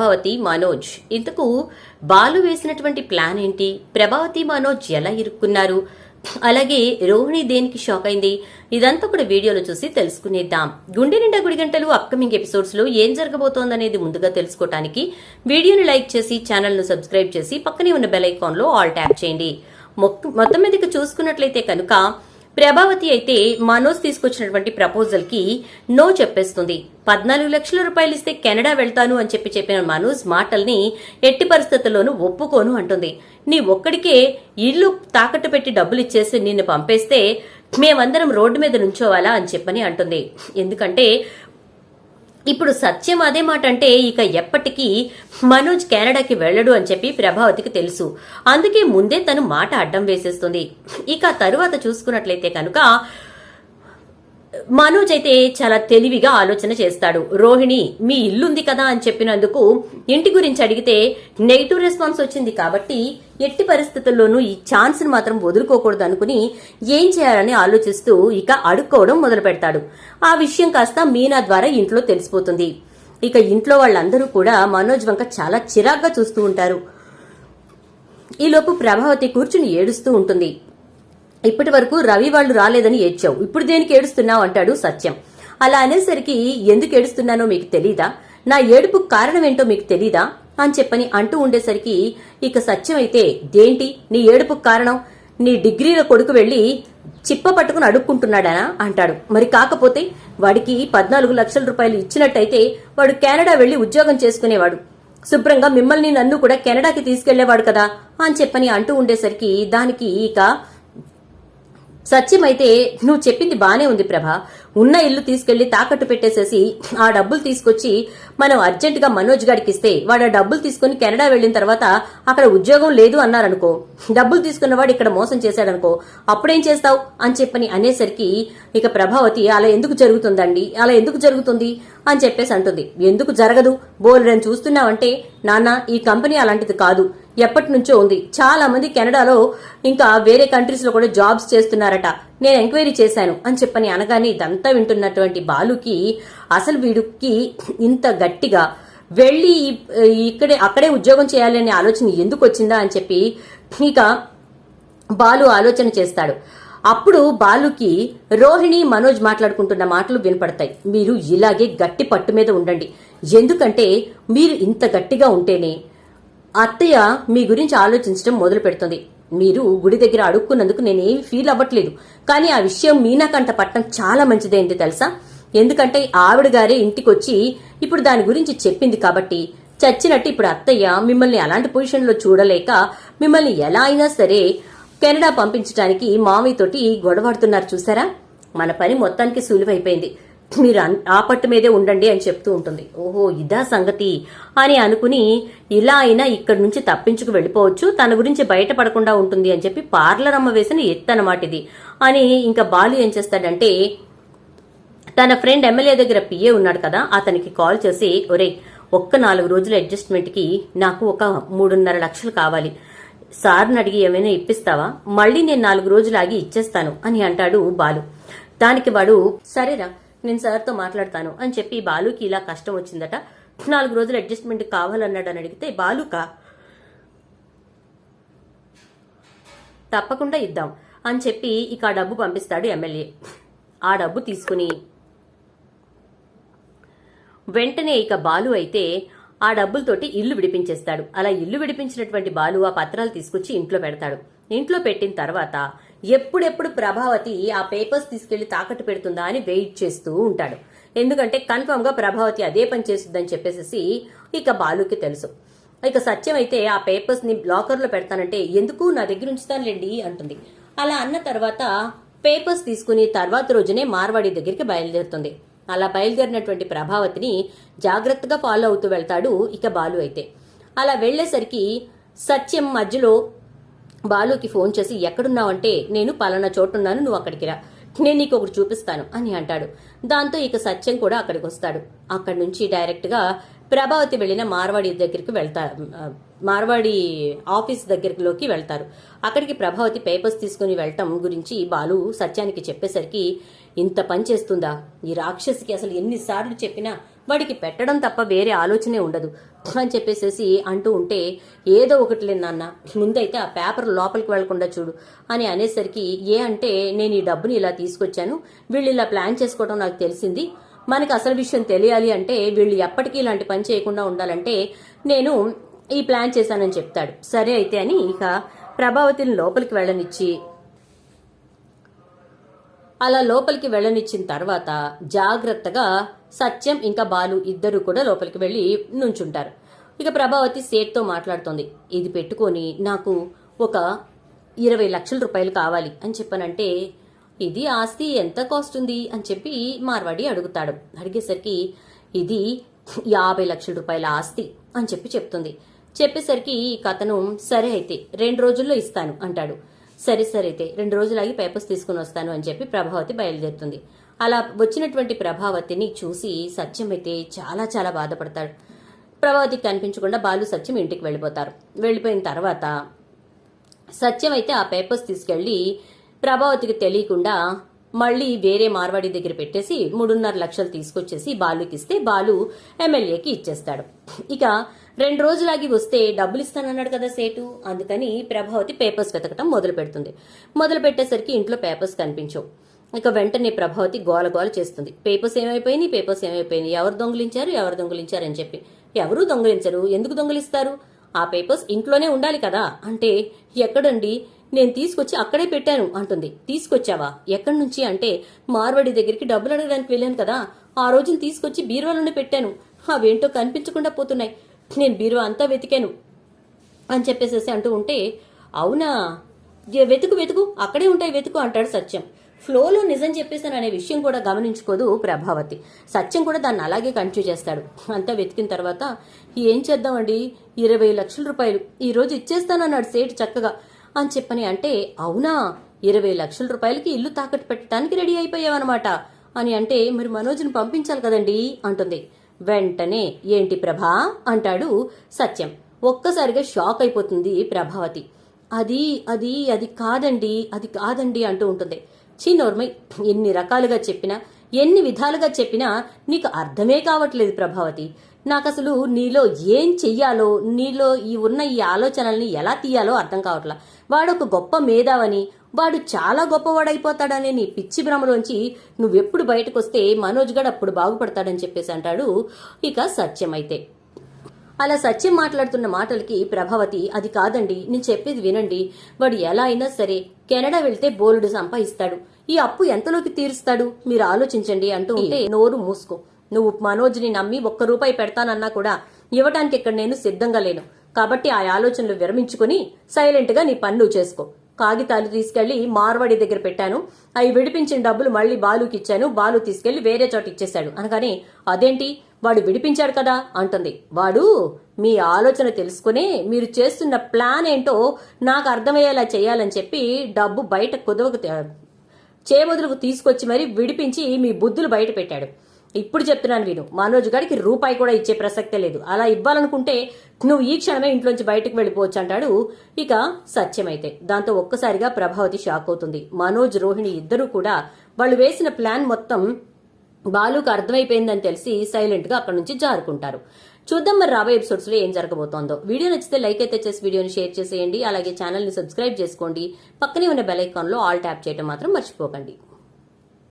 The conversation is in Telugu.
ప్రభావతి మనోజ్. ఇంతకు బాలు వేసినటువంటి ప్లాన్ ఏంటి? ప్రభావతి మనోజ్ ఎలా ఇరుక్కున్నారు? అలాగే రోహిణి దేనికి షాక్ అయింది? ఇదంతా కూడా వీడియోలో చూసి తెలుసుకునేద్దాం. గుండె నిండా గుడి గంటలు అప్కమింగ్ ఎపిసోడ్స్లో ఏం జరగబోతోందనేది ముందుగా తెలుసుకోవటానికి వీడియోని లైక్ చేసి ఛానల్ను సబ్స్క్రైబ్ చేసి పక్కనే ఉన్న బెల్ ఐకాన్లో ఆల్ ట్యాప్ చేయండి. మొత్తం మీదకి చూసుకున్నట్లయితే కనుక ప్రభావతి అయితే మనోజ్ తీసుకొచ్చినటువంటి ప్రపోజల్కి నో చెప్పేస్తుంది. పద్నాలుగు లక్షల రూపాయలు ఇస్తే కెనడా వెళ్తాను అని చెప్పి చెప్పిన మనోజ్ మాటల్ని ఎట్టి పరిస్థితుల్లోనూ ఒప్పుకోను అంటుంది. నీ ఒక్కడికే ఇల్లు తాకట్టు పెట్టి డబ్బులు ఇచ్చేసి నిన్ను పంపేస్తే మేమందరం రోడ్డు మీద నుంచోవాలా అని చెప్పని అంటుంది. ఎందుకంటే ఇప్పుడు సత్యం అదే మాట అంటే ఇక ఎప్పటికీ మనోజ్ కెనడాకి వెళ్ళడు అని చెప్పి ప్రభావతికి తెలుసు. అందుకే ముందే తను మాట అడ్డం వేసేస్తుంది. ఇక తరువాత చూసుకున్నట్లయితే కనుక మనోజ్ అయితే చాలా తెలివిగా ఆలోచన చేస్తాడు. రోహిణి మీ ఇల్లుంది కదా అని చెప్పినందుకు ఇంటి గురించి అడిగితే నెగిటివ్ రెస్పాన్స్ వచ్చింది కాబట్టి ఎట్టి పరిస్థితుల్లోనూ ఈ ఛాన్స్ని మాత్రం వదులుకోకూడదు అనుకుని ఏం చేయాలని ఆలోచిస్తూ ఇక అడుక్కోవడం మొదలు పెడతాడు. ఆ విషయం కాస్త మీనా ద్వారా ఇంట్లో తెలిసిపోతుంది. ఇక ఇంట్లో వాళ్ళందరూ కూడా మనోజ్ వంక చాలా చిరాగ్గా చూస్తూ ఉంటారు. ఈలోపు ప్రభావతి కూర్చుని ఏడుస్తూ ఉంటుంది. ఇప్పటి వరకు రవి వాళ్ళు రాలేదని ఏడ్చావు. ఇప్పుడు దేనికి ఏడుస్తున్నావు అంటాడు సత్యం. అలా అనేసరికి ఎందుకు ఏడుస్తున్నానో మీకు తెలీదా? నా ఏడుపు కారణం ఏంటో మీకు తెలీదా? అని చెప్పని అంటూ ఉండేసరికి ఇక సత్యం అయితే దేంటి? నీ ఏడుపు కారణం? నీ డిగ్రీల కొడుకు వెళ్ళి చిప్ప పట్టుకుని అడుక్కుంటున్నాడనా? అంటాడు. మరి కాకపోతే వాడికి పద్నాలుగు లక్షల రూపాయలు ఇచ్చినట్టయితే వాడు కెనడా వెళ్ళి ఉద్యోగం చేసుకునేవాడు. శుభ్రంగా మిమ్మల్ని నన్ను కూడా కెనడాకి తీసుకెళ్ళేవాడు కదా? అని చెప్పని అంటూ ఉండేసరికి దానికి ఇక సత్యమైతే నువ్వు చెప్పింది బానే ఉంది ప్రభా. ఉన్న ఇల్లు తీసుకెళ్ళి తాకట్టు పెట్టేసేసి ఆ డబ్బులు తీసుకొచ్చి మనం అర్జెంటుగా మనోజ్ గారికి ఇస్తే వాడు ఆ డబ్బులు తీసుకుని కెనడా వెళ్ళిన తర్వాత అక్కడ ఉద్యోగం లేదు అన్నారనుకో. డబ్బులు తీసుకున్నవాడు ఇక్కడ మోసం చేశాడనుకో. అప్పుడేం చేస్తావు? అని చెప్పని అనేసరికి ఇక ప్రభావతి అలా ఎందుకు జరుగుతుందండి? అలా ఎందుకు జరుగుతుంది? అని చెప్పేసి అంటుంది. ఎందుకు జరగదు? బోలెడని చూస్తున్నావంటే నాన్న ఈ కంపెనీ అలాంటిది కాదు. ఎప్పటి నుంచో ఉంది. చాలా మంది కెనడాలో ఇంకా వేరే కంట్రీస్లో కూడా జాబ్స్ చేస్తున్నారట. నేను ఎంక్వైరీ చేశాను అని చెప్పని అనగానే ఇదంతా వింటున్నటువంటి బాలుకి అసలు వీడికి ఇంత గట్టిగా వెళ్ళి ఇక్కడే అక్కడే ఉద్యోగం చేయాలనే ఆలోచన ఎందుకు వచ్చిందా అని చెప్పి ఇక బాలు ఆలోచన చేస్తాడు. అప్పుడు బాలుకి రోహిణి మనోజ్ మాట్లాడుకుంటున్న మాటలు వినపడతాయి. మీరు ఇలాగే గట్టి పట్టు మీద ఉండండి. ఎందుకంటే మీరు ఇంత గట్టిగా ఉంటేనే అత్తయ్య మీ గురించి ఆలోచించడం మొదలు పెడుతుంది. మీరు గుడి దగ్గర అడుక్కున్నందుకు నేనేమి ఫీల్ అవ్వట్లేదు. కానీ ఆ విషయం మీనాకంట పట్టడం చాలా మంచిదేంటి తెలుసా? ఎందుకంటే ఆవిడ గారే ఇంటికొచ్చి ఇప్పుడు దాని గురించి చెప్పింది కాబట్టి చచ్చినట్టు ఇప్పుడు అత్తయ్య మిమ్మల్ని అలాంటి పొజిషన్లో చూడలేక మిమ్మల్ని ఎలా అయినా సరే కెనడా పంపించడానికి మామయ్యతోటి గొడవడుతున్నారు చూసారా? మన పని మొత్తానికి సులువైపోయింది. మీరు అన్- ఆ పట్టు మీదే ఉండండి అని చెప్తూ ఉంటుంది. ఓహో ఇదా సంగతి? అని అనుకుని ఇలా అయినా ఇక్కడి నుంచి తప్పించుకు వెళ్ళిపోవచ్చు తన గురించి బయటపడకుండా ఉంటుంది అని చెప్పి పార్లర్ అమ్మ వేసిన ఎత్తు ఇది. అని ఇంకా బాలు ఏం చేస్తాడంటే తన ఫ్రెండ్ ఎమ్మెల్యే దగ్గర పిఏ ఉన్నాడు కదా అతనికి కాల్ చేసి ఒరే ఒక్క నాలుగు రోజుల అడ్జస్ట్మెంట్కి నాకు ఒక మూడున్నర లక్షలు కావాలి. సార్ని అడిగి ఏమైనా ఇప్పిస్తావా? మళ్ళీ నేను నాలుగు రోజులు ఆగి ఇచ్చేస్తాను అని అంటాడు బాలు. దానికి వాడు సరేరా నేను సార్తో మాట్లాడతాను అని చెప్పి బాలుకి ఇలా కష్టం వచ్చిందట. నాలుగు రోజులు అడ్జస్ట్మెంట్ కావాలన్నాడు అని అడిగితే బాలుక తప్పకుండా ఇద్దాం అని చెప్పి ఇక ఆ డబ్బు పంపిస్తాడు ఎమ్మెల్యే. ఆ డబ్బు తీసుకుని వెంటనే ఇక బాలు అయితే ఆ డబ్బులతోటి ఇల్లు విడిపించేస్తాడు. అలా ఇల్లు విడిపించినటువంటి బాలు ఆ పత్రాలు తీసుకొచ్చి ఇంట్లో పెడతాడు. ఇంట్లో పెట్టిన తర్వాత ఎప్పుడెప్పుడు ప్రభావతి ఆ పేపర్స్ తీసుకెళ్ళి తాకట్టు పెడుతుందా అని వెయిట్ చేస్తూ ఉంటాడు. ఎందుకంటే కన్ఫర్మ్గా ప్రభావతి అదే పని చేస్తుందని చెప్పేసి ఇక బాలుకి తెలుసు. ఇక సత్యం అయితే ఆ పేపర్స్ని బ్లాకర్లో పెడతానంటే ఎందుకు నా దగ్గర ఉంచుతానులేండి అంటుంది. అలా అన్న తర్వాత పేపర్స్ తీసుకుని తర్వాత రోజునే మార్వాడి దగ్గరికి బయలుదేరుతుంది. అలా బయలుదేరినటువంటి ప్రభావతిని జాగ్రత్తగా ఫాలో అవుతూ వెళ్తాడు ఇక బాలు అయితే. అలా వెళ్ళేసరికి సత్యం మధ్యలో బాలుకి ఫోన్ చేసి ఎక్కడున్నావంటే నేను పలానా చోటున్నాను నువ్వు అక్కడికి రా. నేను నీకు ఒకటి చూపిస్తాను అని అంటాడు. దాంతో ఇక సత్యం కూడా అక్కడికి వస్తాడు. అక్కడి నుంచి డైరెక్ట్గా ప్రభావతి వెళ్ళిన మార్వాడి దగ్గరికి వెళ్తా మార్వాడి ఆఫీస్ దగ్గరలోకి వెళ్తారు. అక్కడికి ప్రభావతి పేపర్స్ తీసుకుని వెళ్ళటం గురించి బాలు సత్యానికి చెప్పేసరికి ఇంత పని చేస్తుందా? ఈ రాక్షసికి అసలు ఎన్నిసార్లు చెప్పినా వాడికి పెట్టడం తప్ప వేరే ఆలోచనే ఉండదు అని చెప్పేసేసి అంటూ ఉంటే ఏదో ఒకటి నాన్న ముందైతే ఆ పేపర్ లోపలికి వెళ్ళకుండా చూడు అని అనేసరికి ఏ అంటే నేను ఈ డబ్బుని ఇలా తీసుకొచ్చాను వీళ్ళు ఇలా ప్లాన్ చేసుకోవడం నాకు తెలిసింది మనకి అసలు విషయం తెలియాలి అంటే వీళ్ళు ఎప్పటికీ ఇలాంటి పని చేయకుండా ఉండాలంటే నేను ఈ ప్లాన్ చేశానని చెప్తాడు. సరే అయితే అని ఇక ప్రభావతిని లోపలికి వెళ్ళనిచ్చి అలా లోపలికి వెళ్ళనిచ్చిన తర్వాత జాగ్రత్తగా సత్యం ఇంకా బాలు ఇద్దరు కూడా లోపలికి వెళ్ళి నుంచుంటారు. ఇక ప్రభావతి సేట్తో మాట్లాడుతోంది. ఇది పెట్టుకొని నాకు ఒక ఇరవై లక్షల రూపాయలు కావాలి అని చెప్పానంటే ఇది ఆస్తి ఎంత కాస్ట్ ఉంది అని చెప్పి మార్వాడి అడుగుతాడు. అడిగేసరికి ఇది యాభై లక్షల రూపాయల ఆస్తి అని చెప్పి చెప్తుంది. చెప్పేసరికి ఈ కథను సరే అయితే రెండు రోజుల్లో ఇస్తాను అంటాడు. సరే సరే అయితే రెండు రోజులాగి పేపర్స్ తీసుకుని వస్తాను అని చెప్పి ప్రభావతి బయలుదేరుతుంది. అలా వచ్చినటువంటి ప్రభావతిని చూసి సత్యం అయితే చాలా చాలా బాధపడతాడు. ప్రభావతికి కనిపించకుండా బాలు సత్యం ఇంటికి వెళ్ళిపోతారు. వెళ్ళిపోయిన తర్వాత సత్యం అయితే ఆ పేపర్స్ తీసుకెళ్ళి ప్రభావతికి తెలియకుండా మళ్ళీ వేరే మార్వాడి దగ్గర పెట్టేసి మూడున్నర లక్షలు తీసుకొచ్చేసి బాలుకి ఇస్తే బాలు ఎమ్మెల్యేకి ఇచ్చేస్తాడు. ఇక రెండు రోజులాగి వస్తే డబ్బులు ఇస్తానన్నాడు కదా సేటు. అందుకని ప్రభావతి పేపర్స్ వెతకటం మొదలు పెడుతుంది మొదలు పెట్టేసరికి ఇంట్లో పేపర్స్ కనిపించవు. ఇక వెంటనే ప్రభావతి గోల గోల చేస్తుంది. పేపర్స్ ఏమైపోయినాయి? పేపర్స్ ఏమైపోయినాయి? ఎవరు దొంగిలించారు? ఎవరు దొంగిలించారు? అని చెప్పి. ఎవరు దొంగిలించరు? ఎందుకు దొంగిలిస్తారు? ఆ పేపర్స్ ఇంట్లోనే ఉండాలి కదా. అంటే ఎక్కడండి? నేను తీసుకొచ్చి అక్కడే పెట్టాను అంటుంది. తీసుకొచ్చావా? ఎక్కడి నుంచి? అంటే మార్వాడి దగ్గరికి డబ్బులు అడగడానికి వెళ్ళాను కదా. ఆ రోజున తీసుకొచ్చి బీరువాలోనే పెట్టాను. అవేంటో కనిపించకుండా పోతున్నాయి. నేను బీరువా అంతా వెతికాను అని చెప్పేసేసి అంటూ ఉంటే అవునా? వెతుకు వెతుకు. అక్కడే ఉంటాయి వెతుకు అంటాడు సత్యం. ఫ్లోలో నిజం చెప్పేశాను అనే విషయం కూడా గమనించుకోదు ప్రభావతి. సత్యం కూడా దాన్ని అలాగే కంటిన్యూ చేస్తాడు. అంతా వెతికిన తర్వాత ఏం చేద్దామండి? ఇరవై లక్షల రూపాయలు. ఈరోజు ఇచ్చేస్తానన్నాడు సేటు చక్కగా. అని చెప్పని అంటే అవునా? ఇరవై లక్షల రూపాయలకి ఇల్లు తాకట్టు పెట్టడానికి రెడీ అయిపోయావన్నమాట. అని అంటే మీరు మనోజ్ని పంపించాలి కదండి? అంటుంది. వెంటనే. ఏంటి ప్రభా? అంటాడు సత్యం. ఒక్కసారిగా షాక్ అయిపోతుంది ప్రభావతి. అది అది అది కాదండి అది కాదండి అంటూ ఉంటుంది. చిన్నోర్మై ఎన్ని రకాలుగా చెప్పినా ఎన్ని విధాలుగా చెప్పినా నీకు అర్థమే కావట్లేదు ప్రభావతి. నాకు అసలు నీలో ఏం చెయ్యాలో నీలో ఈ ఉన్న ఈ ఆలోచనల్ని ఎలా తీయాలో అర్థం కావట్లా. వాడు ఒక గొప్ప మేధావని వాడు చాలా గొప్పవాడైపోతాడనే నీ పిచ్చి భ్రమలోంచి నువ్వెప్పుడు బయటకు వస్తే మనోజ్ గడు అప్పుడు బాగుపడతాడని చెప్పేసి అంటాడు. ఇక సత్యమైతే. అలా సత్యం మాట్లాడుతున్న మాటలకి ప్రభావతి అది కాదండి నేను చెప్పేది వినండి. వాడు ఎలా అయినా సరే కెనడా వెళ్తే బోలుడు సంపాదిస్తాడు. ఈ అప్పు ఎంతలోకి తీరుస్తాడు? మీరు ఆలోచించండి అంటూ ఉంటే నోరు మూసుకో. నువ్వు మనోజ్ని నమ్మి ఒక్క రూపాయి పెడతానన్నా కూడా ఇవ్వటానికి ఇక్కడ నేను సిద్ధంగా లేను. కాబట్టి ఆ ఆలోచనలు విరమించుకుని సైలెంట్గా నీ పన్ను చేసుకో. కాగితాలు తీసుకెళ్ళి మార్వాడి దగ్గర పెట్టాను. అవి విడిపించిన డబ్బులు మళ్ళీ బాలుకి ఇచ్చాను. బాలు తీసుకెళ్ళి వేరే చోట ఇచ్చేశాడు. అనగానే అదేంటి? వాడు విడిపించాడు కదా అంటుంది. వాడు మీ ఆలోచన తెలుసుకునే మీరు చేస్తున్న ప్లాన్ ఏంటో నాకు అర్థమయ్యేలా చేయాలని చెప్పి డబ్బు బయట కుదవకు చేబదులకు తీసుకొచ్చి మరి విడిపించి మీ బుద్ధులు బయట పెట్టాడు. ఇప్పుడు చెప్తున్నాను వీడు. మనోజ్ గారికి రూపాయి కూడా ఇచ్చే ప్రసక్తే లేదు. అలా ఇవ్వాలనుకుంటే నువ్వు ఈ క్షణమే ఇంట్లోంచి బయటకు వెళ్ళిపోవచ్చు అంటాడు ఇక సత్యమైతే. దాంతో ఒక్కసారిగా ప్రభావతి షాక్ అవుతుంది. మనోజ్ రోహిణి ఇద్దరూ కూడా వాళ్ళు వేసిన ప్లాన్ మొత్తం బాలుకు అర్థమైపోయిందని తెలిసి సైలెంట్గా నుంచి జారుకుంటారు. చూద్దాం మరి రాబోయే ఎపిసోడ్స్లో ఏం జరగబోతోందో. వీడియో నచ్చితే లైక్ అయితే చేసి వీడియోని షేర్ చేసేయండి. అలాగే ఛానల్ని సబ్స్క్రైబ్ చేసుకోండి. పక్కనే ఉన్న బెల్ ఐకాన్లో ఆల్ ట్యాప్ చేయడం మాత్రం మర్చిపోకండి.